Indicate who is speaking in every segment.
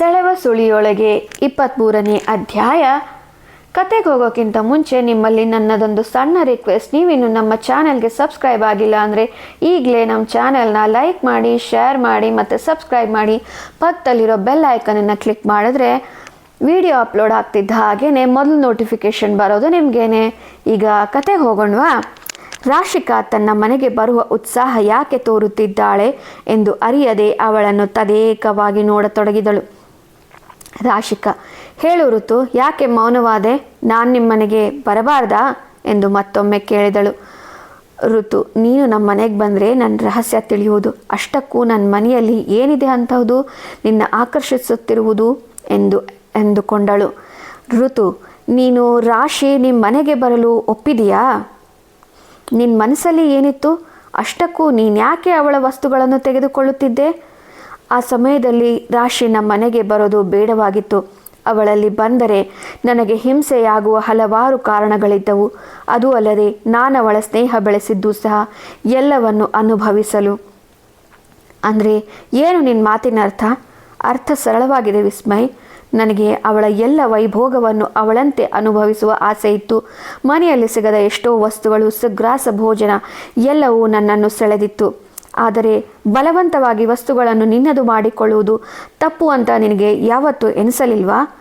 Speaker 1: ಸೆಳೆವ ಸುಳಿಯೊಳಗೆ ಇಪ್ಪತ್ತ್ಮೂರನೇ ಅಧ್ಯಾಯ. ಕತೆಗೆ ಹೋಗೋಕ್ಕಿಂತ ಮುಂಚೆ ನಿಮ್ಮಲ್ಲಿ ನನ್ನದೊಂದು ಸಣ್ಣ ರಿಕ್ವೆಸ್ಟ್ ನೀವಿನ್ನು ನಮ್ಮ ಚಾನೆಲ್ಗೆ ಸಬ್ಸ್ಕ್ರೈಬ್ ಆಗಿಲ್ಲ ಅಂದರೆ ಈಗಲೇ ನಮ್ಮ ಚಾನೆಲ್ನ ಲೈಕ್ ಮಾಡಿ ಶೇರ್ ಮಾಡಿ ಮತ್ತು ಸಬ್ಸ್ಕ್ರೈಬ್ ಮಾಡಿ. ಪಕ್ಕದಲ್ಲಿರೋ ಬೆಲ್ ಐಕನನ್ನು ಕ್ಲಿಕ್ ಮಾಡಿದ್ರೆ ವಿಡಿಯೋ ಅಪ್ಲೋಡ್ ಆಗ್ತಿದ್ದ ಹಾಗೇ ಮೊದಲು ನೋಟಿಫಿಕೇಷನ್ ಬರೋದು ನಿಮಗೇನೆ. ಈಗ ಕತೆಗೆ ಹೋಗೋಣವಾ? ರಾಶಿಕಾ ತನ್ನ ಮನೆಗೆ ಬರುವ ಉತ್ಸಾಹ ಯಾಕೆ ತೋರುತ್ತಿದ್ದಾಳೆ ಎಂದು ಅರಿಯದೆ ಅವಳನ್ನು ತದೇಕವಾಗಿ ನೋಡತೊಡಗಿದಳು. ರಾಶಿಕಾ. ಹೇಳು ಋತು, ಯಾಕೆ ಮೌನವಾದೆ? ನಾನು ನಿಮ್ಮನೆಗೆ ಬರಬಾರ್ದಾ? ಎಂದು ಮತ್ತೊಮ್ಮೆ ಕೇಳಿದಳು. ಋತು, ನೀನು ನಮ್ಮ ಮನೆಗೆ ಬಂದರೆ ನನ್ನ ರಹಸ್ಯ ತಿಳಿಯುವುದು. ಅಷ್ಟಕ್ಕೂ ನನ್ನ ಮನೆಯಲ್ಲಿ ಏನಿದೆ ಅಂತಹುದು, ನಿನ್ನ ಆಕರ್ಷಿಸುತ್ತಿರುವುದು ಎಂದು ಎಂದುಕೊಂಡಳು. ಋತು, ನೀನು ರಾಶಿ ನಿಮ್ಮ ಮನೆಗೆ ಬರಲು ಒಪ್ಪಿದೆಯಾ? ನಿನ್ನ ಮನಸ್ಸಲ್ಲಿ ಏನಿತ್ತು? ಅಷ್ಟಕ್ಕೂ ನೀನು ಯಾಕೆ ಅವಳ ವಸ್ತುಗಳನ್ನು ತೆಗೆದುಕೊಳ್ಳುತ್ತಿದ್ದೆ? ಆ ಸಮಯದಲ್ಲಿ ರಾಶಿ ನಮ್ಮ ಮನೆಗೆ ಬರೋದು ಬೇಡವಾಗಿತ್ತು. ಅವಳಲ್ಲಿ ಬಂದರೆ ನನಗೆ ಹಿಂಸೆಯಾಗುವ ಹಲವಾರು ಕಾರಣಗಳಿದ್ದವು. ಅದು ಅಲ್ಲದೆ ನಾನು ಅವಳ ಸ್ನೇಹ ಬೆಳೆಸಿದ್ದು ಸಹ ಎಲ್ಲವನ್ನು ಅನುಭವಿಸಲು. ಅಂದರೆ ಏನು ನಿನ್ನ ಮಾತಿನ ಅರ್ಥ? ಅರ್ಥ ಸರಳವಾಗಿದೆ ವಿಸ್ಮಯ್. ನನಗೆ ಅವಳ ಎಲ್ಲ ವೈಭೋಗವನ್ನು ಅವಳಂತೆ ಅನುಭವಿಸುವ ಆಸೆ ಇತ್ತು. ಮನೆಯಲ್ಲಿ ಸಿಗದ ಎಷ್ಟೋ ವಸ್ತುಗಳು, ಸುಗ್ರಾಸ ಭೋಜನ, ಎಲ್ಲವೂ ನನ್ನನ್ನು ಸೆಳೆದಿತ್ತು. ಆದರೆ ಬಲವಂತವಾಗಿ ವಸ್ತುಗಳನ್ನು ನಿನ್ನದು ಮಾಡಿಕೊಳ್ಳುವುದು ತಪ್ಪು ಅಂತ ನಿನಗೆ ಯಾವತ್ತೂ ಎನಿಸಲಿಲ್ವಾ?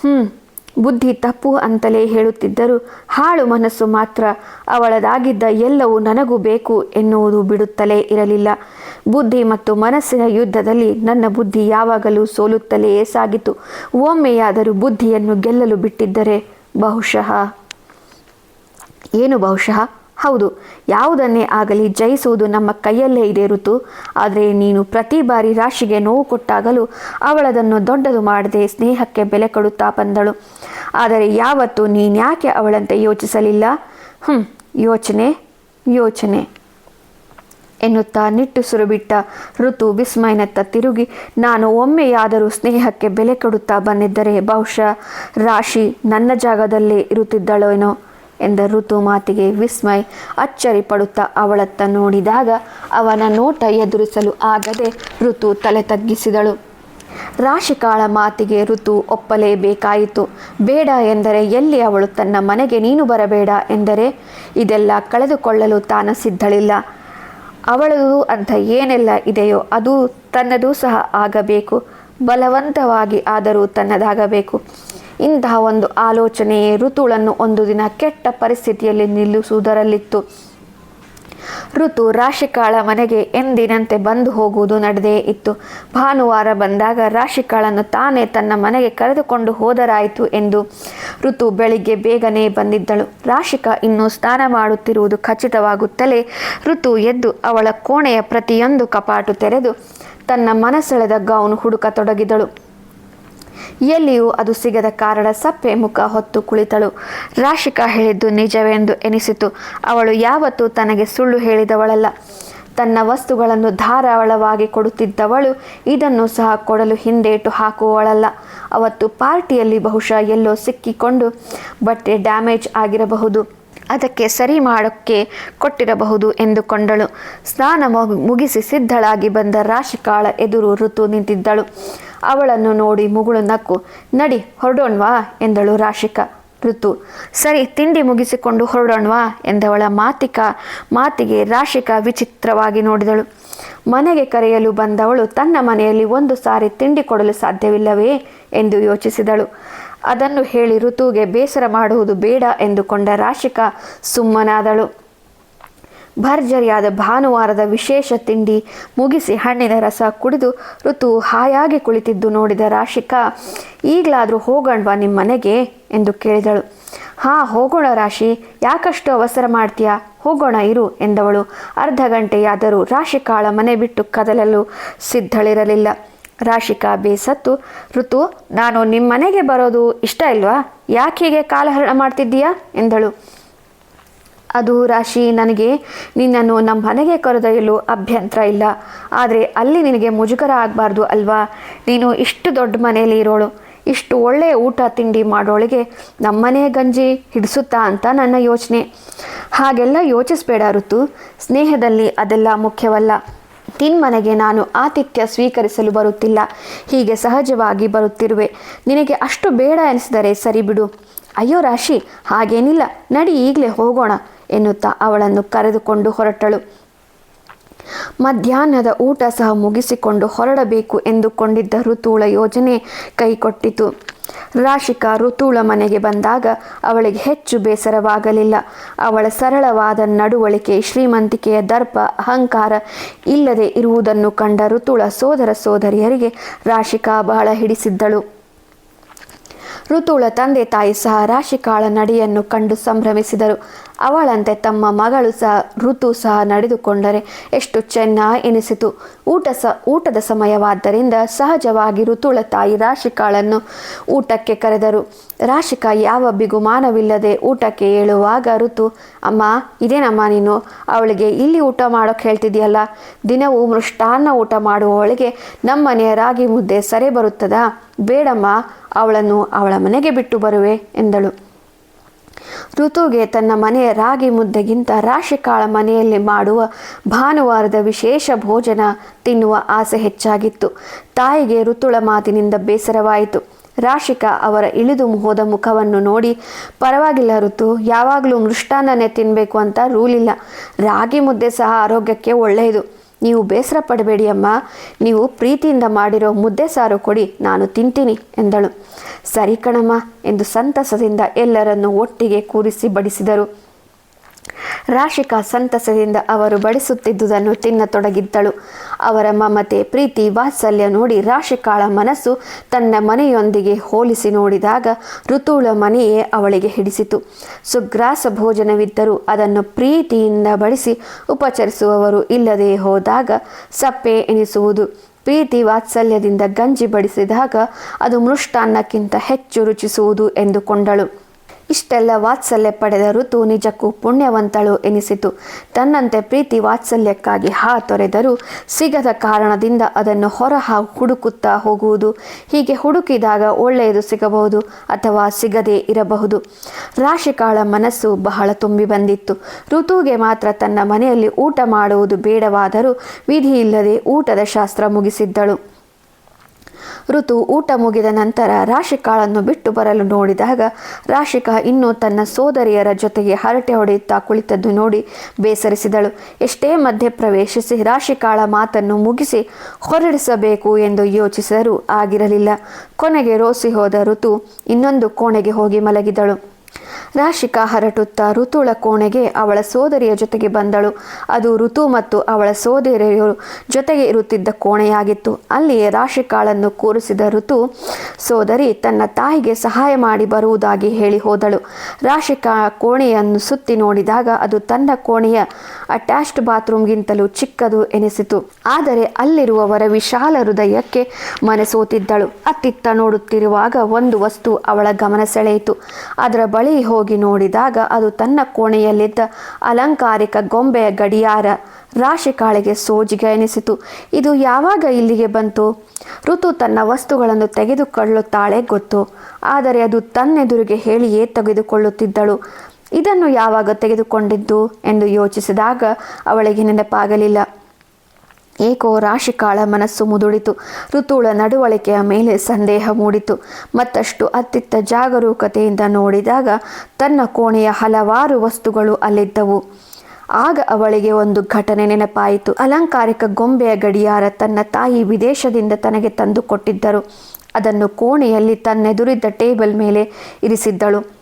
Speaker 1: ಹ್ಞೂ ಬುದ್ಧಿ ತಪ್ಪು ಅಂತಲೇ ಹೇಳುತ್ತಿದ್ದರೂ ಹಾಳು ಮನಸ್ಸು ಮಾತ್ರ ಅವಳದಾಗಿದ್ದ ಎಲ್ಲವೂ ನನಗೂ ಬೇಕು ಎನ್ನುವುದು ಬಿಡುತ್ತಲೇ ಇರಲಿಲ್ಲ. ಬುದ್ಧಿ ಮತ್ತು ಮನಸ್ಸಿನ ಯುದ್ಧದಲ್ಲಿ ನನ್ನ ಬುದ್ಧಿ ಯಾವಾಗಲೂ ಸೋಲುತ್ತಲೇ ಸಾಗಿತು. ಒಮ್ಮೆಯಾದರೂ ಬುದ್ಧಿಯನ್ನು ಗೆಲ್ಲಲು ಬಿಟ್ಟಿದ್ದರೆ ಬಹುಶಃ. ಏನು ಬಹುಶಃ? ಹೌದು, ಯಾವುದನ್ನೇ ಆಗಲಿ ಜಯಿಸುವುದು ನಮ್ಮ ಕೈಯಲ್ಲೇ ಇದೆ ಋತು. ಆದರೆ ನೀನು ಪ್ರತಿ ಬಾರಿ ರಾಶಿಗೆ ನೋವು ಕೊಟ್ಟಾಗಲೂ ಅವಳದನ್ನು ದೊಡ್ಡದು ಮಾಡದೆ ಸ್ನೇಹಕ್ಕೆ ಬೆಲೆ ಕೊಡುತ್ತಾ ಬಂದಳು. ಆದರೆ ಯಾವತ್ತೂ ನೀನ್ಯಾಕೆ ಅವಳಂತೆ ಯೋಚಿಸಲಿಲ್ಲ? ಹ್ಞೂ ಯೋಚನೆ ಯೋಚನೆ. ಎನ್ನುತ್ತಾ ನಿಟ್ಟುಸಿರು ಬಿಟ್ಟ ಋತು ವಿಸ್ಮಯನತ್ತ ತಿರುಗಿ, ನಾನು ಒಮ್ಮೆಯಾದರೂ ಸ್ನೇಹಕ್ಕೆ ಬೆಲೆ ಕೊಡುತ್ತಾ ಬಂದಿದ್ದರೆ ಬಹುಶಃ ರಾಶಿ ನನ್ನ ಜಾಗದಲ್ಲೇ ಇರುತ್ತಿದ್ದಳೇನೋ. ಎಂದ ಋತು ಮಾತಿಗೆ ವಿಸ್ಮಯ್ ಅಚ್ಚರಿ ಪಡುತ್ತಾ ಅವಳತ್ತ ನೋಡಿದಾಗ ಅವನ ನೋಟ ಎದುರಿಸಲು ಆಗದೆ ಋತು ತಲೆ ತಗ್ಗಿಸಿದಳು. ರಾಶಿಕಾಳ ಮಾತಿಗೆ ಋತು ಒಪ್ಪಲೇಬೇಕಾಯಿತು. ಬೇಡ ಎಂದರೆ ಎಲ್ಲಿ ಅವಳು ತನ್ನ ಮನೆಗೆ ನೀನು ಬರಬೇಡ ಎಂದರೆ ಇದೆಲ್ಲ ಕಳೆದುಕೊಳ್ಳಲು ತಾನು ಸಿದ್ಧಳಿಲ್ಲ. ಅವಳದು ಅಂತ ಏನೆಲ್ಲ ಇದೆಯೋ ಅದು ತನ್ನದೂ ಸಹ ಆಗಬೇಕು. ಬಲವಂತವಾಗಿ ಆದರೂ ತನ್ನದಾಗಬೇಕು. ಇಂತಹ ಒಂದು ಆಲೋಚನೆಯೇ ಋತುಳನ್ನು ಒಂದು ದಿನ ಕೆಟ್ಟ ಪರಿಸ್ಥಿತಿಯಲ್ಲಿ ನಿಲ್ಲಿಸುವುದರಲ್ಲಿತ್ತು. ಋತು ರಾಶಿಕಾಳ ಮನೆಗೆ ಎಂದಿನಂತೆ ಬಂದು ಹೋಗುವುದು ನಡೆದೇ ಇತ್ತು. ಭಾನುವಾರ ಬಂದಾಗ ರಾಶಿಕಾಳನ್ನು ತಾನೇ ತನ್ನ ಮನೆಗೆ ಕರೆದುಕೊಂಡು ಹೋದರಾಯಿತು ಎಂದು ಋತು ಬೆಳಿಗ್ಗೆ ಬೇಗನೆ ಬಂದಿದ್ದಳು. ರಾಶಿಕಾ ಇನ್ನೂ ಸ್ನಾನ ಮಾಡುತ್ತಿರುವುದು ಖಚಿತವಾಗುತ್ತಲೇ ಋತು ಎದ್ದು ಅವಳ ಕೋಣೆಯ ಪ್ರತಿಯೊಂದು ಕಪಾಟು ತೆರೆದು ತನ್ನ ಮನಸೆಳೆದ ಗೌನ್ ಹುಡುಕತೊಡಗಿದಳು ಎಲ್ಲಿಯೂ ಅದು ಸಿಗದ ಕಾರಣ ಸಪ್ಪೆ ಮುಖ ಹೊತ್ತು ಕುಳಿತಳು. ರಾಶಿಕಾ ಹೇಳಿದ್ದು ನಿಜವೆಂದು ಎನಿಸಿತು. ಅವಳು ಯಾವತ್ತೂ ತನಗೆ ಸುಳ್ಳು ಹೇಳಿದವಳಲ್ಲ. ತನ್ನ ವಸ್ತುಗಳನ್ನು ಧಾರಾಳವಾಗಿ ಕೊಡುತ್ತಿದ್ದವಳು ಇದನ್ನು ಸಹ ಕೊಡಲು ಹಿಂದೇಟು ಹಾಕುವವಳಲ್ಲ. ಅವತ್ತು ಪಾರ್ಟಿಯಲ್ಲಿ ಬಹುಶಃ ಎಲ್ಲೋ ಸಿಕ್ಕಿಕೊಂಡು ಬಟ್ಟೆ ಡ್ಯಾಮೇಜ್ ಆಗಿರಬಹುದು. ಅದಕ್ಕೆ ಸರಿ ಮಾಡೋಕ್ಕೆ ಕೊಟ್ಟಿರಬಹುದು ಎಂದುಕೊಂಡಳು. ಸ್ನಾನ ಮುಗಿಸಿ ಸಿದ್ಧಳಾಗಿ ಬಂದ ರಾಶಿಕಾಳ ಎದುರು ಋತು ನಿಂತಿದ್ದಳು. ಅವಳನ್ನು ನೋಡಿ ಮುಗುಳು ನಕ್ಕು, ನಡಿ, ಹೊರಡೋಣ್ವಾ? ಎಂದಳು ರಾಶಿಕಾ ಋತು. ಸರಿ, ತಿಂಡಿ ಮುಗಿಸಿಕೊಂಡು ಹೊರಡೋಣ್ವಾ? ಎಂದವಳ ಮಾತಿಕ, ಮಾತಿಗೆ ರಾಶಿಕಾ ವಿಚಿತ್ರವಾಗಿ ನೋಡಿದಳು. ಮನೆಗೆ ಕರೆಯಲು ಬಂದವಳು, ತನ್ನ ಮನೆಯಲ್ಲಿ ಒಂದು ಸಾರಿ ತಿಂಡಿ ಕೊಡಲು ಸಾಧ್ಯವಿಲ್ಲವೇ? ಎಂದು ಯೋಚಿಸಿದಳು. ಅದನ್ನು ಹೇಳಿ ಋತುಗೆ ಬೇಸರ ಮಾಡುವುದು ಬೇಡ ಎಂದುಕೊಂಡ ರಾಶಿಕಾ ಸುಮ್ಮನಾದಳು. ಭರ್ಜರಿಯಾದ ಭಾನುವಾರದ ವಿಶೇಷ ತಿಂಡಿ ಮುಗಿಸಿ ಹಣ್ಣಿನ ರಸ ಕುಡಿದು ಋತು ಹಾಯಾಗಿ ಕುಳಿತಿದ್ದು ನೋಡಿದ ರಾಶಿಕಾ, ಈಗಲಾದರೂ ಹೋಗಣ್ವ ನಿಮ್ಮ ಮನೆಗೆ ಎಂದು ಕೇಳಿದಳು. ಹಾಂ, ಹೋಗೋಣ ರಾಶಿ, ಯಾಕಷ್ಟು ಅವಸರ ಮಾಡ್ತೀಯಾ? ಹೋಗೋಣ ಇರು ಎಂದವಳು. ಅರ್ಧ ಗಂಟೆಯಾದರೂ ರಾಶಿಕಾಳ ಮನೆ ಬಿಟ್ಟು ಕದಲಲು ಸಿದ್ಧಳಿರಲಿಲ್ಲ. ರಾಶಿಕಾ ಬೇಸತ್ತು, ಋತು, ನಾನು ನಿಮ್ಮ ಮನೆಗೆ ಬರೋದು ಇಷ್ಟ ಇಲ್ವಾ? ಯಾಕೆ ಹೀಗೆ ಕಾಲಹರಣ ಮಾಡ್ತಿದ್ದೀಯಾ? ಎಂದಳು. ಅದು ರಾಶಿ, ನನಗೆ ನಿನ್ನನ್ನು ನಮ್ಮ ಮನೆಗೆ ಕರೆದೊಯ್ಯಲು ಅಭ್ಯಂತರ ಇಲ್ಲ. ಆದರೆ ಅಲ್ಲಿ ನಿನಗೆ ಮುಜುಗರ ಆಗಬಾರ್ದು ಅಲ್ವಾ? ನೀನು ಇಷ್ಟು ದೊಡ್ಡ ಮನೆಯಲ್ಲಿ ಇರೋಳು. ಇಷ್ಟು ಒಳ್ಳೆಯ ಊಟ ತಿಂಡಿ ಮಾಡೋಳಿಗೆ ನಮ್ಮನೆ ಗಂಜಿ ಹಿಡಿಸುತ್ತಾ ಅಂತ ನನ್ನ ಯೋಚನೆ. ಹಾಗೆಲ್ಲ ಯೋಚಿಸ್ಬೇಡ, ಋತು. ಸ್ನೇಹದಲ್ಲಿ ಅದೆಲ್ಲ ಮುಖ್ಯವಲ್ಲ. ತಿನ್ಮನೆಗೆ ನಾನು ಆತಿಥ್ಯ ಸ್ವೀಕರಿಸಲು ಬರುತ್ತಿಲ್ಲ. ಹೀಗೆ ಸಹಜವಾಗಿ ಬರುತ್ತಿರುವೆ. ನಿನಗೆ ಅಷ್ಟು ಬೇಡ ಎನಿಸಿದರೆ ಸರಿ ಬಿಡು. ಅಯ್ಯೋ ರಾಶಿ, ಹಾಗೇನಿಲ್ಲ. ನಡಿ ಈಗಲೇ ಹೋಗೋಣ ಎನ್ನುತ್ತಾ ಅವಳನ್ನು ಕರೆದುಕೊಂಡು ಹೊರಟಳು. ಮಧ್ಯಾಹ್ನದ ಊಟ ಸಹ ಮುಗಿಸಿಕೊಂಡು ಹೊರಡಬೇಕು ಎಂದುಕೊಂಡಿದ್ದ ಋತುಳ ಯೋಜನೆ ಕೈಕೊಟ್ಟಿತು. ರಾಶಿಕಾ ಋತುಳ ಮನೆಗೆ ಬಂದಾಗ ಅವಳಿಗೆ ಹೆಚ್ಚು ಬೇಸರವಾಗಲಿಲ್ಲ. ಅವಳ ಸರಳವಾದ ನಡುವಳಿಕೆ, ಶ್ರೀಮಂತಿಕೆಯ ದರ್ಪ, ಅಹಂಕಾರ ಇಲ್ಲದೆ ಇರುವುದನ್ನು ಕಂಡ ಋತುಳ ಸೋದರ ಸೋದರಿಯರಿಗೆ ರಾಶಿಕಾ ಬಹಳ ಹಿಡಿಸಿದ್ದಳು. ಋತುಳ ತಂದೆ ತಾಯಿ ಸಹ ರಾಶಿಕಾಳ ನಡೆಯನ್ನು ಕಂಡು ಸಂಭ್ರಮಿಸಿದರು. ಅವಳಂತೆ ತಮ್ಮ ಮಗಳು ಸಹ ಋತು ಸಹ ನಡೆದುಕೊಂಡರೆ ಎಷ್ಟು ಚೆನ್ನ ಎನಿಸಿತು. ಊಟ ಸ, ಊಟದ ಸಮಯವಾದ್ದರಿಂದ ಸಹಜವಾಗಿ ಋತುಳ ತಾಯಿ ರಾಶಿಕಾಳನ್ನು ಊಟಕ್ಕೆ ಕರೆದರು. ರಾಶಿಕಾ, ಯಾವ ಬಿಗುಮಾನವಿಲ್ಲದೆ ಊಟಕ್ಕೆ ಏಳುವಾಗ ಋತು, ಅಮ್ಮ, ಇದೇನಮ್ಮ ನೀನು? ಅವಳಿಗೆ ಇಲ್ಲಿ ಊಟ ಮಾಡೋಕ್ಕೆ ಹೇಳ್ತಿದೆಯಲ್ಲ? ದಿನವೂ ಮೃಷ್ಟಾನ್ನ ಊಟ ಮಾಡುವವಳಿಗೆ ನಮ್ಮನೆಯ ರಾಗಿ ಮುದ್ದೆ ಸರಿ ಬರುತ್ತದಾ? ಬೇಡಮ್ಮ ಅವಳನ್ನು ಅವಳ ಮನೆಗೆ ಬಿಟ್ಟು ಬರುವೆ ಎಂದಳು. ಋತುಗೆ ತನ್ನ ಮನೆಯ ರಾಗಿ ಮುದ್ದೆಗಿಂತ ರಾಶಿಕಾಳ ಮನೆಯಲ್ಲಿ ಮಾಡುವ ಭಾನುವಾರದ ವಿಶೇಷ ಭೋಜನ ತಿನ್ನುವ ಆಸೆ ಹೆಚ್ಚಾಗಿತ್ತು. ತಾಯಿಗೆ ಋತುಳ ಮಾತಿನಿಂದ ಬೇಸರವಾಯಿತು. ರಾಶಿಕಾ ಅವರ ಇಳಿದು ಹೋದ ಮುಖವನ್ನು ನೋಡಿ, ಪರವಾಗಿಲ್ಲ ಋತು, ಯಾವಾಗಲೂ ಮೃಷ್ಟಾನ್ನನೇ ತಿನ್ನಬೇಕು ಅಂತ ರೂಲಿಲ್ಲ. ರಾಗಿ ಮುದ್ದೆ ಸಹ ಆರೋಗ್ಯಕ್ಕೆ ಒಳ್ಳೆಯದು. ನೀವು ಬೇಸರ ಪಡಬೇಡಿ ಅಮ್ಮ. ನೀವು ಪ್ರೀತಿಯಿಂದ ಮಾಡಿರೋ ಮುದ್ದೆ ಸಾರು ಕೊಡಿ, ನಾನು ತಿಂತೀನಿ ಎಂದಳು. ಸರಿ ಕಣಮ್ಮ ಎಂದು ಸಂತಸದಿಂದ ಎಲ್ಲರನ್ನು ಒಟ್ಟಿಗೆ ಕೂರಿಸಿ ಬಡಿಸಿದರು. ರಾಶಿಕಾ ಸಂತಸದಿಂದ ಅವರು ಬಡಿಸುತ್ತಿದ್ದುದನ್ನು ತಿನ್ನತೊಡಗಿದ್ದಳು. ಅವರ ಮಮತೆ, ಪ್ರೀತಿ, ವಾತ್ಸಲ್ಯ ನೋಡಿ ರಾಶಿಕಾಳ ಮನಸ್ಸು ತನ್ನ ಮನೆಯೊಂದಿಗೆ ಹೋಲಿಸಿ ನೋಡಿದಾಗ ಋತುಳ ಮನೆಯೇ ಅವಳಿಗೆ ಹಿಡಿಸಿತು. ಸುಗ್ರಾಸ ಭೋಜನವಿದ್ದರೂ ಅದನ್ನು ಪ್ರೀತಿಯಿಂದ ಬಡಿಸಿ ಉಪಚರಿಸುವವರು ಇಲ್ಲದೆ ಹೋದಾಗ ಸಪ್ಪೆ ಎನಿಸುವುದು. ಪ್ರೀತಿ, ವಾತ್ಸಲ್ಯದಿಂದ ಗಂಜಿ ಬಡಿಸಿದಾಗ ಅದು ಮೃಷ್ಟಾನ್ನಕ್ಕಿಂತ ಹೆಚ್ಚು ರುಚಿಸುವುದು ಎಂದುಕೊಂಡಳು. ಇಷ್ಟೆಲ್ಲ ವಾತ್ಸಲ್ಯ ಪಡೆದ ಋತು ನಿಜಕ್ಕೂ ಪುಣ್ಯವಂತಳು ಎನಿಸಿತು. ತನ್ನಂತೆ ಪ್ರೀತಿ ವಾತ್ಸಲ್ಯಕ್ಕಾಗಿ ಹಾ ತೊರೆದರೂ ಸಿಗದ ಕಾರಣದಿಂದ ಅದನ್ನು ಹೊರಹಾ ಹುಡುಕುತ್ತಾ ಹೋಗುವುದು. ಹೀಗೆ ಹುಡುಕಿದಾಗ ಒಳ್ಳೆಯದು ಸಿಗಬಹುದು ಅಥವಾ ಸಿಗದೇ ಇರಬಹುದು. ರಾಶಿಕಾಳ ಮನಸ್ಸು ಬಹಳ ತುಂಬಿ ಬಂದಿತ್ತು. ಋತುಗೆ ಮಾತ್ರ ತನ್ನ ಮನೆಯಲ್ಲಿ ಊಟ ಮಾಡುವುದು ಬೇಡವಾದರೂ ವಿಧಿಯಿಲ್ಲದೆ ಊಟದ ಶಾಸ್ತ್ರ ಮುಗಿಸಿದ್ದಳು. ಋತು ಊಟ ಮುಗಿದ ನಂತರ ರಾಶಿಕಾಳನ್ನು ಬಿಟ್ಟು ಬರಲು ನೋಡಿದಾಗ ರಾಶಿಕಾ ಇನ್ನೂ ತನ್ನ ಸೋದರಿಯರ ಜೊತೆಗೆ ಹರಟೆ ಹೊಡೆಯುತ್ತಾ ಕುಳಿತದ್ದು ನೋಡಿ ಬೇಸರಿಸಿದಳು. ಎಷ್ಟೇ ಮಧ್ಯೆ ಪ್ರವೇಶಿಸಿ ರಾಶಿಕಾಳ ಮಾತನ್ನು ಮುಗಿಸಿ ಹೊರಡಿಸಬೇಕು ಎಂದು ಯೋಚಿಸಿದರೂ ಆಗಿರಲಿಲ್ಲ. ಕೊನೆಗೆ ರೋಸಿ ಹೋದ ಋತು ಇನ್ನೊಂದು ಕೋಣೆಗೆ ಹೋಗಿ ಮಲಗಿದಳು. ರಾಶಿಕಾ ಹರಟುತ್ತಾ ಋತುಳ ಕೋಣೆಗೆ ಅವಳ ಸೋದರಿಯ ಜೊತೆಗೆ ಬಂದಳು. ಅದು ಋತು ಮತ್ತು ಅವಳ ಸೋದರಿಯರು ಜೊತೆಗೆ ಇರುತ್ತಿದ್ದ ಕೋಣೆಯಾಗಿತ್ತು. ಅಲ್ಲಿಯೇ ರಾಶಿಕಾಳನ್ನು ಕೂರಿಸಿದ ಋತು ಸೋದರಿ ತನ್ನ ತಾಯಿಗೆ ಸಹಾಯ ಮಾಡಿ ಬರುವುದಾಗಿ ಹೇಳಿ ಹೋದಳು. ರಾಶಿಕಾ ಕೋಣೆಯನ್ನು ಸುತ್ತಿ ನೋಡಿದಾಗ ಅದು ತನ್ನ ಕೋಣೆಯ ಅಟ್ಯಾಚ್ಡ್ ಬಾತ್ರೂಮ್ಗಿಂತಲೂ ಚಿಕ್ಕದು ಎನಿಸಿತು. ಆದರೆ ಅಲ್ಲಿರುವವರ ವಿಶಾಲ ಹೃದಯಕ್ಕೆ ಮನಸೋತಿದ್ದಳು. ಅತ್ತಿತ್ತ ನೋಡುತ್ತಿರುವಾಗ ಒಂದು ವಸ್ತು ಅವಳ ಗಮನ ಸೆಳೆಯಿತು. ಅದರ ಬಳಿ ಹೋಗಿ ನೋಡಿದಾಗ ಅದು ತನ್ನ ಕೋಣೆಯಲ್ಲಿದ್ದ ಅಲಂಕಾರಿಕ ಗೊಂಬೆಯ ಗಡಿಯಾರ ರಾಶಿ ರಾಶಿಕಾಳಿಗೆ ಸೋಜಿಗೆ ಎನಿಸಿತು. ಇದು ಯಾವಾಗ ಇಲ್ಲಿಗೆ ಬಂತು? ಋತು ತನ್ನ ವಸ್ತುಗಳನ್ನು ತೆಗೆದುಕೊಳ್ಳುತ್ತಾಳೆ ಗೊತ್ತು. ಆದರೆ ಅದು ತನ್ನೆದುರಿಗೆ ಹೇಳಿಯೇ ತೆಗೆದುಕೊಳ್ಳುತ್ತಿದ್ದಳು. ಇದನ್ನು ಯಾವಾಗ ತೆಗೆದುಕೊಂಡಿದ್ದು? ಎಂದು ಯೋಚಿಸಿದಾಗ ಅವಳಿಗೆ ನೆನಪಾಗಲಿಲ್ಲ. ಏಕೋ ರಾಶಿಕಾಳ ಮನಸ್ಸು ಮುದುಡಿತು ಋತುಳ ನಡವಳಿಕೆಯ ಮೇಲೆ ಸಂದೇಹ ಮೂಡಿತು. ಮತ್ತಷ್ಟು ಅತ್ತಿತ್ತ ಜಾಗರೂಕತೆಯಿಂದ ನೋಡಿದಾಗ ತನ್ನ ಕೋಣೆಯ ಹಲವಾರು ವಸ್ತುಗಳು ಅಲ್ಲಿದ್ದವು. ಆಗ ಅವಳಿಗೆ ಒಂದು ಘಟನೆ ನೆನಪಾಯಿತು. ಅಲಂಕಾರಿಕ ಗೊಂಬೆಯ ಗಡಿಯಾರ ತನ್ನ ತಾಯಿ ವಿದೇಶದಿಂದ ತನಗೆ ತಂದುಕೊಟ್ಟಿದ್ದರು. ಅದನ್ನು ಕೋಣೆಯಲ್ಲಿ ತನ್ನೆದುರಿದ್ದ ಟೇಬಲ್ ಮೇಲೆ ಇರಿಸಿದ್ದಳು.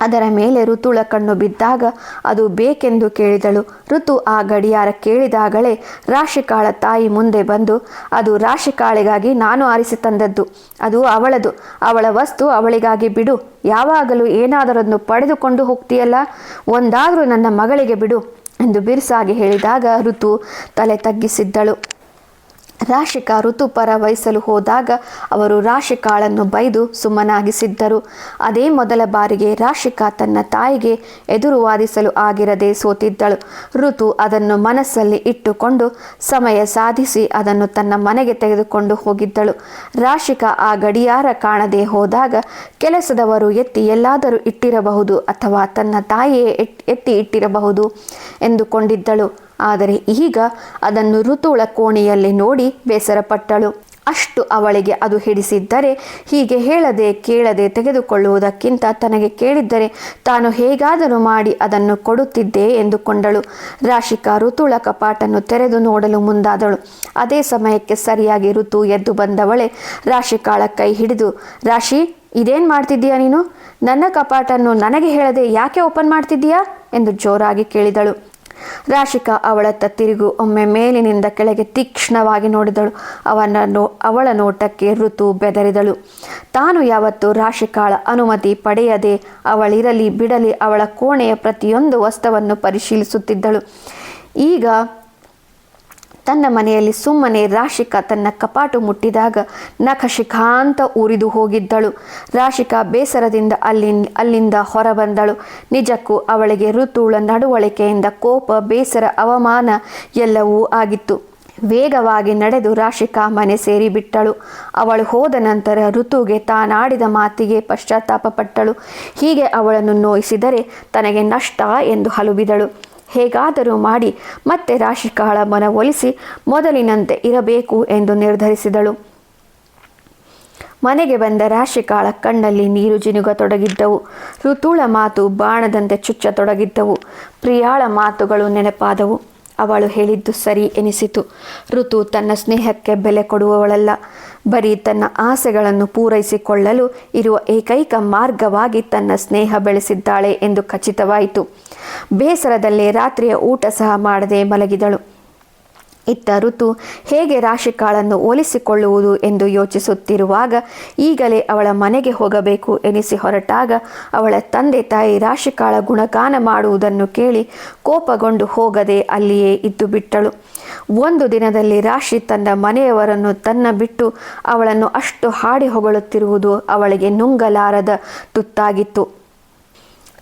Speaker 1: ಅದರ ಮೇಲೆ ಋತುಳ ಕಣ್ಣು ಬಿದ್ದಾಗ ಅದು ಬೇಕೆಂದು ಕೇಳಿದಳು. ಋತು ಆ ಗಡಿಯಾರ ಕೇಳಿದಾಗಲೇ ರಾಶಿಕಾಳ ತಾಯಿ ಮುಂದೆ ಬಂದು, ಅದು ರಾಶಿಕಾಳಿಗಾಗಿ ನಾನು ಆರಿಸಿ ತಂದದ್ದು, ಅದು ಅವಳದು, ಅವಳ ವಸ್ತು ಅವಳಿಗಾಗಿ ಬಿಡು. ಯಾವಾಗಲೂ ಏನಾದರನ್ನು ಪಡೆದುಕೊಂಡು ಹೋಗ್ತೀಯಲ್ಲ, ಒಂದಾದರೂ ನನ್ನ ಮಗಳಿಗೆ ಬಿಡು ಎಂದು ಬಿರುಸಾಗಿ ಹೇಳಿದಾಗ ಋತು ತಲೆ ತಗ್ಗಿಸಿದ್ದಳು. ರಾಶಿಕಾ ಋತುಪರ ವಹಿಸಲು ಹೋದಾಗ ಅವರು ರಾಶಿಕಾಳನ್ನು ಬೈದು ಸುಮ್ಮನಾಗಿಸಿದ್ದರು. ಅದೇ ಮೊದಲ ಬಾರಿಗೆ ರಾಶಿಕಾ ತನ್ನ ತಾಯಿಗೆ ಎದುರು ವಾದಿಸಲು ಆಗಿರದೆ ಸೋತಿದ್ದಳು. ಋತು ಅದನ್ನು ಮನಸ್ಸಲ್ಲಿ ಇಟ್ಟುಕೊಂಡು ಸಮಯ ಸಾಧಿಸಿ ಅದನ್ನು ತನ್ನ ಮನೆಗೆ ತೆಗೆದುಕೊಂಡು ಹೋಗಿದ್ದಳು. ರಾಶಿಕಾ ಆ ಗಡಿಯಾರ ಕಾಣದೆ ಹೋದಾಗ ಕೆಲಸದವರು ಎತ್ತಿ ಎಲ್ಲಾದರೂ ಇಟ್ಟಿರಬಹುದು ಅಥವಾ ತನ್ನ ತಾಯಿಯೇ ಎತ್ತಿ ಇಟ್ಟಿರಬಹುದು ಎಂದುಕೊಂಡಿದ್ದಳು. ಆದರೆ ಈಗ ಅದನ್ನು ಋತುಳ ಕೋಣೆಯಲ್ಲಿ ನೋಡಿ ಬೇಸರಪಟ್ಟಳು. ಅಷ್ಟು ಅವಳಿಗೆ ಅದು ಹಿಡಿಸಿದ್ದರೆ ಹೀಗೆ ಹೇಳದೆ ಕೇಳದೆ ತೆಗೆದುಕೊಳ್ಳುವುದಕ್ಕಿಂತ ತನಗೆ ಕೇಳಿದ್ದರೆ ತಾನು ಹೇಗಾದರೂ ಮಾಡಿ ಅದನ್ನು ಕೊಡುತ್ತಿದ್ದೆ ಎಂದುಕೊಂಡಳು. ರಾಶಿಕಾ ಋತುಳ ಕಪಾಟನ್ನು ತೆರೆದು ನೋಡಲು ಮುಂದಾದಳು. ಅದೇ ಸಮಯಕ್ಕೆ ಸರಿಯಾಗಿ ಋತು ಎದ್ದು ಬಂದವಳೆ ರಾಶಿಕಾಳ ಕೈ ಹಿಡಿದು, ರಾಶಿ, ಇದೇನು ಮಾಡ್ತಿದ್ದೀಯಾ ನೀನು? ನನ್ನ ಕಪಾಟನ್ನು ನನಗೆ ಹೇಳದೆ ಯಾಕೆ ಓಪನ್ ಮಾಡ್ತಿದ್ದೀಯಾ? ಎಂದು ಜೋರಾಗಿ ಕೇಳಿದಳು. ರಾಶಿಕಾ ಅವಳತ್ತ ತಿರುಗು ಒಮ್ಮೆ ಮೇಲಿನಿಂದ ಕೆಳಗೆ ತೀಕ್ಷ್ಣವಾಗಿ ನೋಡಿದಳು. ಅವನ ನೋ, ಅವಳ ನೋಟಕ್ಕೆ ಋತು ಬೆದರಿದಳು. ತಾನು ಯಾವತ್ತು ರಾಶಿಕಾಳ ಅನುಮತಿ ಪಡೆಯದೆ ಅವಳಿರಲಿ ಬಿಡಲಿ ಅವಳ ಕೋಣೆಯ ಪ್ರತಿಯೊಂದು ವಸ್ತುವನ್ನು ಪರಿಶೀಲಿಸುತ್ತಿದ್ದಳು. ಈಗ ತನ್ನ ಮನೆಯಲ್ಲಿ ಸುಮ್ಮನೆ ರಾಶಿಕಾ ತನ್ನ ಕಪಾಟು ಮುಟ್ಟಿದಾಗ ನಖ ಶಿಖಾಂತ ಉರಿದು ಹೋಗಿದ್ದಳು. ರಾಶಿಕಾ ಬೇಸರದಿಂದ ಅಲ್ಲಿ ಅಲ್ಲಿಂದ ಹೊರಬಂದಳು. ನಿಜಕ್ಕೂ ಅವಳಿಗೆ ಋತುಳ ನಡವಳಿಕೆಯಿಂದ ಕೋಪ, ಬೇಸರ, ಅವಮಾನ ಎಲ್ಲವೂ ಆಗಿತ್ತು. ವೇಗವಾಗಿ ನಡೆದು ರಾಶಿಕಾ ಮನೆ ಸೇರಿಬಿಟ್ಟಳು. ಅವಳು ಹೋದ ನಂತರ ಋತುಗೆ ತಾನಾಡಿದ ಮಾತಿಗೆ ಪಶ್ಚಾತ್ತಾಪಪಟ್ಟಳು. ಹೀಗೆ ಅವಳನ್ನು ನೋಯಿಸಿದರೆ ತನಗೆ ನಷ್ಟ ಎಂದು ಹಲುಬಿದಳು. ಹೇಗಾದರೂ ಮಾಡಿ ಮತ್ತೆ ರಾಶಿಕಾಳ ಮನವೊಲಿಸಿ ಮೊದಲಿನಂತೆ ಇರಬೇಕು ಎಂದು ನಿರ್ಧರಿಸಿದಳು. ಮನೆಗೆ ಬಂದ ರಾಶಿಕಾಳ ಕಣ್ಣಲ್ಲಿ ನೀರು ಜಿನುಗತೊಡಗಿದ್ದವು. ಋತುಳ ಮಾತು ಬಾಣದಂತೆ ಚುಚ್ಚತೊಡಗಿದ್ದವು. ಪ್ರಿಯಾಳ ಮಾತುಗಳು ನೆನಪಾದವು. ಅವಳು ಹೇಳಿದ್ದು ಸರಿ ಎನಿಸಿತು. ಋತು ತನ್ನ ಸ್ನೇಹಕ್ಕೆ ಬೆಲೆ ಕೊಡುವವಳಲ್ಲ. ಬರೀ ತನ್ನ ಆಸೆಗಳನ್ನು ಪೂರೈಸಿಕೊಳ್ಳಲು ಇರುವ ಏಕೈಕ ಮಾರ್ಗವಾಗಿ ತನ್ನ ಸ್ನೇಹ ಬೆಳೆಸಿದ್ದಾಳೆ ಎಂದು ಖಚಿತವಾಯಿತು. ಬೇಸರದಲ್ಲೇ ರಾತ್ರಿಯ ಊಟ ಸಹ ಮಾಡದೆ ಮಲಗಿದಳು. ಇತ್ತ ಋತು ಹೇಗೆ ರಾಶಿಕಾಳನ್ನು ಒಲಿಸಿಕೊಳ್ಳುವುದು ಎಂದು ಯೋಚಿಸುತ್ತಿರುವಾಗ, ಈಗಲೇ ಅವಳ ಮನೆಗೆ ಹೋಗಬೇಕು ಎನಿಸಿ ಹೊರಟಾಗ ಅವಳ ತಂದೆ ತಾಯಿ ರಾಶಿಕಾಳ ಗುಣಗಾನ ಮಾಡುವುದನ್ನು ಕೇಳಿ ಕೋಪಗೊಂಡು ಹೋಗದೆ ಅಲ್ಲಿಯೇ ಇದ್ದು ಬಿಟ್ಟಳು. ಒಂದು ದಿನದಲ್ಲಿ ರಾಶಿ ತನ್ನ ಮನೆಯವರನ್ನು ತನ್ನ ಬಿಟ್ಟು ಅವಳನ್ನು ಅಷ್ಟು ಹಾಡಿ ಹೊಗಳುತ್ತಿರುವುದು ಅವಳಿಗೆ ನುಂಗಲಾರದ ತುತ್ತಾಗಿತ್ತು.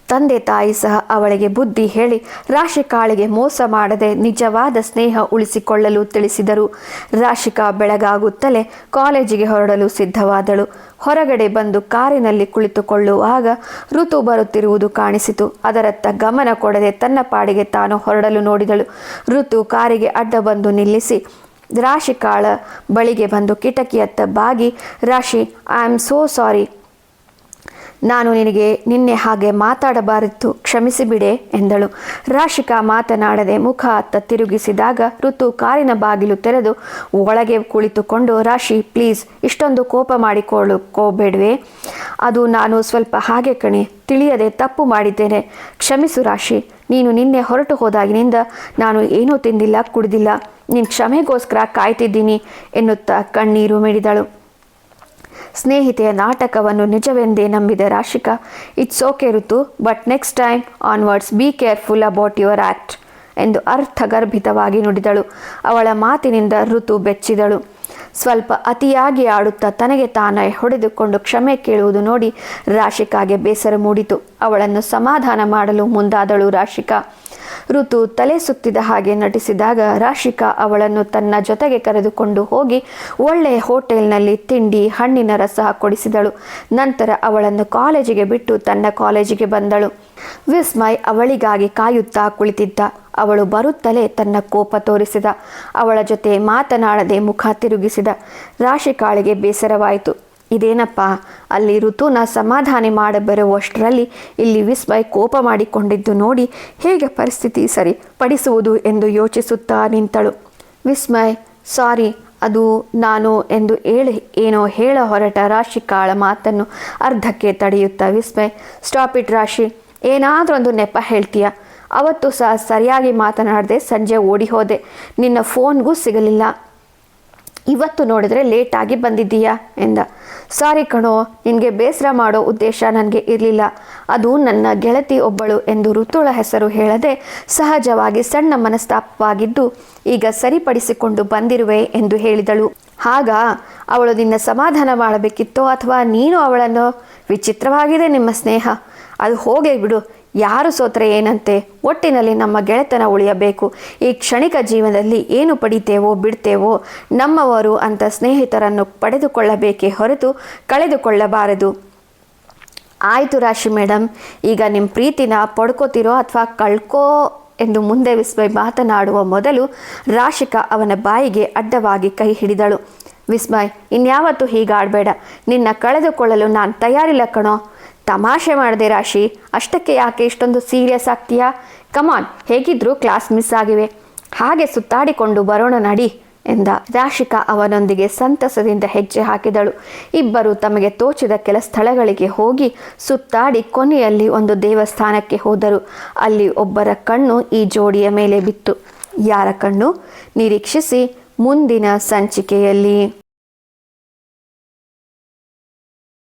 Speaker 1: ತಂದೆ ತಾಯಿ ಸಹ ಅವಳಿಗೆ ಬುದ್ಧಿ ಹೇಳಿ ರಾಶಿಕಾಳಿಗೆ ಮೋಸ ಮಾಡದೆ ನಿಜವಾದ ಸ್ನೇಹ ಉಳಿಸಿಕೊಳ್ಳಲು ತಿಳಿಸಿದರು. ರಾಶಿಕಾ ಬೆಳಗಾಗುತ್ತಲೇ ಕಾಲೇಜಿಗೆ ಹೊರಡಲು ಸಿದ್ಧವಾದಳು. ಹೊರಗಡೆ ಬಂದು ಕಾರಿನಲ್ಲಿ ಕುಳಿತುಕೊಳ್ಳುವಾಗ ಋತು ಬರುತ್ತಿರುವುದು ಕಾಣಿಸಿತು. ಅದರತ್ತ ಗಮನ ಕೊಡದೆ ತನ್ನ ಪಾಡಿಗೆ ತಾನು ಹೊರಡಲು ನೋಡಿದಳು. ಋತು ಕಾರಿಗೆ ಅಡ್ಡ ಬಂದು ನಿಲ್ಲಿಸಿ ರಾಶಿಕಾಳ ಬಳಿಗೆ ಬಂದು ಕಿಟಕಿಯತ್ತ ಬಾಗಿ, ರಾಶಿ ಐ ಆಮ್ ಸೋ ಸಾರಿ ನಾನು ನಿನಗೆ ನಿನ್ನೆ ಹಾಗೆ ಮಾತಾಡಬಾರಿತ್ತು, ಕ್ಷಮಿಸಿಬಿಡೆ ಎಂದಳು. ರಾಶಿಕಾ ಮಾತನಾಡದೆ ಮುಖ ಅತ್ತ ತಿರುಗಿಸಿದಾಗ ಋತು ಕಾರಿನ ಬಾಗಿಲು ತೆರೆದು ಒಳಗೆ ಕುಳಿತುಕೊಂಡು, ರಾಶಿ, ಪ್ಲೀಸ್, ಇಷ್ಟೊಂದು ಕೋಪ ಮಾಡಿಕೊಳ್ಳುಕೋಬೇಡ್ವೆ ಅದು ನಾನು ಸ್ವಲ್ಪ ಹಾಗೆ ಕಣೆ, ತಿಳಿಯದೆ ತಪ್ಪು ಮಾಡಿದ್ದೇನೆ. ಕ್ಷಮಿಸು ರಾಶಿ, ನೀನು ನಿನ್ನೆ ಹೊರಟು ಹೋದಾಗಿನಿಂದ ನಾನು ಏನೂ ತಿಂದಿಲ್ಲ, ಕುಡಿದಿಲ್ಲ. ನಿನ್ನ ಕ್ಷಮೆಗೋಸ್ಕರ ಕಾಯ್ತಿದ್ದೀನಿ ಎನ್ನುತ್ತಾ ಕಣ್ಣೀರು ಮಿಡಿದಳು. ಸ್ನೇಹಿತೆಯ ನಾಟಕವನ್ನು ನಿಜವೆಂದೇ ನಂಬಿದ Rashika it's okay Ritu but next time onwards be careful about your act ಎಂದು ಅರ್ಥಗರ್ಭಿತವಾಗಿ ನುಡಿದಳು. ಅವಳ ಮಾತಿನಿಂದ ಋತು ಬೆಚ್ಚಿದಳು. ಸ್ವಲ್ಪ ಅತಿಯಾಗಿ ಆಡುತ್ತಾ ತನಗೆ ತಾನೇ ಹೊಡೆದುಕೊಂಡು ಕ್ಷಮೆ ಕೇಳುವುದು ನೋಡಿ ರಾಶಿಕಾಗೆ ಬೇಸರ ಮೂಡಿತು. ಅವಳನ್ನು ಸಮಾಧಾನ ಮಾಡಲು ಮುಂದಾದಳು ರಾಶಿಕಾ. ಋತು ತಲೆ ಸುತ್ತಿದ ಹಾಗೆ ನಟಿಸಿದಾಗ ರಾಶಿಕಾ ಅವಳನ್ನು ತನ್ನ ಜೊತೆಗೆ ಕರೆದುಕೊಂಡು ಹೋಗಿ ಒಳ್ಳೆಯ ಹೋಟೆಲ್ನಲ್ಲಿ ತಿಂಡಿ, ಹಣ್ಣಿನ ರಸ ಕೊಡಿಸಿದಳು. ನಂತರ ಅವಳನ್ನು ಕಾಲೇಜಿಗೆ ಬಿಟ್ಟು ತನ್ನ ಕಾಲೇಜಿಗೆ ಬಂದಳು. ವಿಸ್ಮಯ್ ಅವಳಿಗಾಗಿ ಕಾಯುತ್ತಾ ಕುಳಿತಿದ್ದ. ಅವಳು ಬರುತ್ತಲೇ ತನ್ನ ಕೋಪ ತೋರಿಸಿದ. ಅವಳ ಜೊತೆ ಮಾತನಾಡದೆ ಮುಖ ತಿರುಗಿಸಿದ. ರಾಶಿಕಾಳಿಗೆ ಬೇಸರವಾಯಿತು. ಇದೇನಪ್ಪ? ಅಲ್ಲಿ ಋತುನ ಸಮಾಧಾನ ಮಾಡಬರುವಷ್ಟರಲ್ಲಿ ಇಲ್ಲಿ ವಿಸ್ಮಯ್ ಕೋಪ ಮಾಡಿಕೊಂಡಿದ್ದು ನೋಡಿ ಹೇಗೆ ಪರಿಸ್ಥಿತಿ ಸರಿಪಡಿಸುವುದು ಎಂದು ಯೋಚಿಸುತ್ತಾ ನಿಂತಳು. ವಿಸ್ಮಯ್, ಸಾರಿ, ಅದು ನಾನು ಎಂದು ಹೇಳಿ ಏನೋ ಹೇಳ ಹೊರಟ ರಾಶಿಕಾಳ ಮಾತನ್ನು ಅರ್ಧಕ್ಕೆ ತಡೆಯುತ್ತಾ ವಿಸ್ಮಯ್, ಸ್ಟಾಪ್ ಇಟ್ ರಾಶಿ ಏನಾದರೂ ಒಂದು ನೆಪ ಹೇಳ್ತೀಯ? ಅವತ್ತು ಸಹ ಸರಿಯಾಗಿ ಮಾತನಾಡದೆ ಸಂಜೆ ಓಡಿ ಹೋದೆ ನಿನ್ನ ಫೋನ್ಗೂ ಸಿಗಲಿಲ್ಲ. ಇವತ್ತು ನೋಡಿದರೆ ಲೇಟಾಗಿ ಬಂದಿದ್ದೀಯಾ? ಎಂದ. ಸಾರಿ ಕಣೋ, ನಿನಗೆ ಬೇಸರ ಮಾಡೋ ಉದ್ದೇಶ ನನಗೆ ಇರಲಿಲ್ಲ. ಅದು ನನ್ನ ಗೆಳತಿ ಒಬ್ಬಳು ಎಂದು ಋತುಳ ಹೆಸರು ಹೇಳದೆ ಸಹಜವಾಗಿ ಸಣ್ಣ ಮನಸ್ತಾಪವಾಗಿದ್ದು, ಈಗ ಸರಿಪಡಿಸಿಕೊಂಡು ಬಂದಿರುವೆ ಎಂದು ಹೇಳಿದಳು. ಆಗ ಅವಳು ನಿನ್ನ ಸಮಾಧಾನ ಮಾಡಬೇಕಿತ್ತೋ ಅಥವಾ ನೀನು ಅವಳನ್ನು? ವಿಚಿತ್ರವಾಗಿದೆ ನಿಮ್ಮ ಸ್ನೇಹ. ಅದು ಹೋಗೇ ಬಿಡು. ಯಾರು ಸೋತ್ರೆ ಏನಂತೆ? ಒಟ್ಟಿನಲ್ಲಿ ನಮ್ಮ ಗೆಳೆತನ ಉಳಿಯಬೇಕು. ಈ ಕ್ಷಣಿಕ ಜೀವನದಲ್ಲಿ ಏನು ಪಡಿತೇವೋ ಬಿಡ್ತೇವೋ, ನಮ್ಮವರು ಅಂತ ಸ್ನೇಹಿತರನ್ನು ಪಡೆದುಕೊಳ್ಳಬೇಕೇ ಹೊರತು ಕಳೆದುಕೊಳ್ಳಬಾರದು. ಆಯಿತು ರಾಶಿ ಮೇಡಮ್ ಈಗ ನಿಮ್ಮ ಪ್ರೀತಿನ ಪಡ್ಕೋತಿರೋ ಅಥವಾ ಕಳ್ಕೋ ಎಂದು ಮುಂದೆ ವಿಸ್ಮಯ್ ಮಾತನಾಡುವ ಮೊದಲು ರಾಶಿಕಾ ಅವನ ಬಾಯಿಗೆ ಅಡ್ಡವಾಗಿ ಕೈ ಹಿಡಿದಳು. ವಿಸ್ಮಯ್, ಇನ್ಯಾವತ್ತೂ ಹೀಗಾಡಬೇಡ. ನಿನ್ನ ಕಳೆದುಕೊಳ್ಳಲು ನಾನು ತಯಾರಿಲ್ಲ ಕಣೋ. ತಮಾಷೆ ಮಾಡಿದೆ ರಾಶಿ, ಅಷ್ಟಕ್ಕೆ ಯಾಕೆ ಇಷ್ಟೊಂದು ಸೀರಿಯಸ್ ಆಗ್ತೀಯಾ? ಕಮಾನ್ ಹೇಗಿದ್ರೂ ಕ್ಲಾಸ್ ಮಿಸ್ ಆಗಿವೆ. ಹಾಗೆ ಸುತ್ತಾಡಿಕೊಂಡು ಬರೋಣ ನಡಿ ಎಂದ. ರಾಶಿಕಾ ಅವನೊಂದಿಗೆ ಸಂತಸದಿಂದ ಹೆಜ್ಜೆ ಹಾಕಿದಳು. ಇಬ್ಬರು ತಮಗೆ ತೋಚಿದ ಕೆಲ ಸ್ಥಳಗಳಿಗೆ ಹೋಗಿ ಸುತ್ತಾಡಿ ಕೊನೆಯಲ್ಲಿ ಒಂದು ದೇವಸ್ಥಾನಕ್ಕೆ ಹೋದರು. ಅಲ್ಲಿ ಒಬ್ಬರ ಕಣ್ಣು ಈ ಜೋಡಿಯ ಮೇಲೆ ಬಿತ್ತು. ಯಾರ ಕಣ್ಣು? ನಿರೀಕ್ಷಿಸಿ ಮುಂದಿನ ಸಂಚಿಕೆಯಲ್ಲಿ.